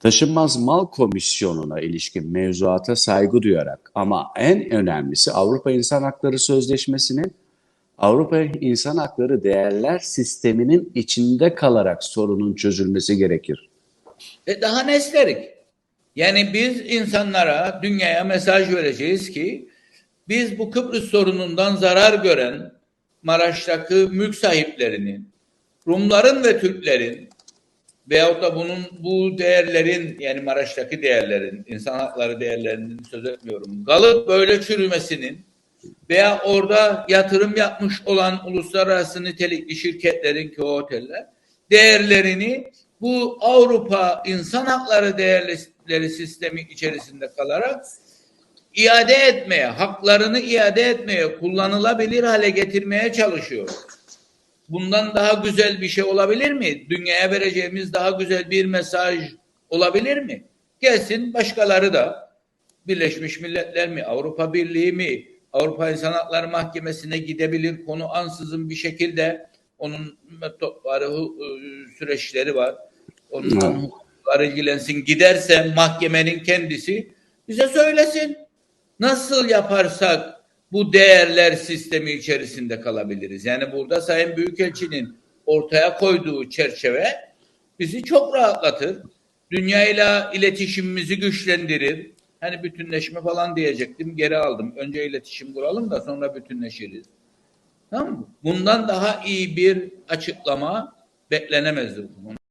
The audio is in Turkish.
Taşınmaz Mal Komisyonu'na ilişkin mevzuata saygı duyarak ama en önemlisi Avrupa İnsan Hakları Sözleşmesi'nin Avrupa İnsan Hakları Değerler Sistemi'nin içinde kalarak sorunun çözülmesi gerekir. E daha ne isterik? Yani biz insanlara, dünyaya mesaj vereceğiz ki biz bu Kıbrıs sorunundan zarar gören Maraş'taki mülk sahiplerinin, Rumların ve Türklerin veyahut da bunun bu değerlerin yani Maraş'taki değerlerin, insan hakları değerlerinin söz etmiyorum. Kalıp böyle çürümesinin veya orada yatırım yapmış olan uluslararası nitelikli şirketlerin ki o oteller değerlerini bu Avrupa insan hakları değerleri sistemi içerisinde kalarak iade etmeye, haklarını iade etmeye, kullanılabilir hale getirmeye çalışıyor. Bundan daha güzel bir şey olabilir mi? Dünyaya vereceğimiz daha güzel bir mesaj olabilir mi? Gelsin başkaları da Birleşmiş Milletler mi, Avrupa Birliği mi, Avrupa İnsan Hakları Mahkemesi'ne gidebilir konu ansızın bir şekilde onun metotları, e, süreçleri var. Ondan Evet. hukuklar ilgilensin. Giderse mahkemenin kendisi bize söylesin. Nasıl yaparsak bu değerler sistemi içerisinde kalabiliriz? Yani burada Sayın Büyükelçinin ortaya koyduğu çerçeve bizi çok rahatlatır. Dünyayla iletişimimizi güçlendirir. Hani bütünleşme falan diyecektim. Geri aldım. Önce iletişim kuralım da sonra bütünleşiriz. Tamam mı? Bundan daha iyi bir açıklama beklenemezdi.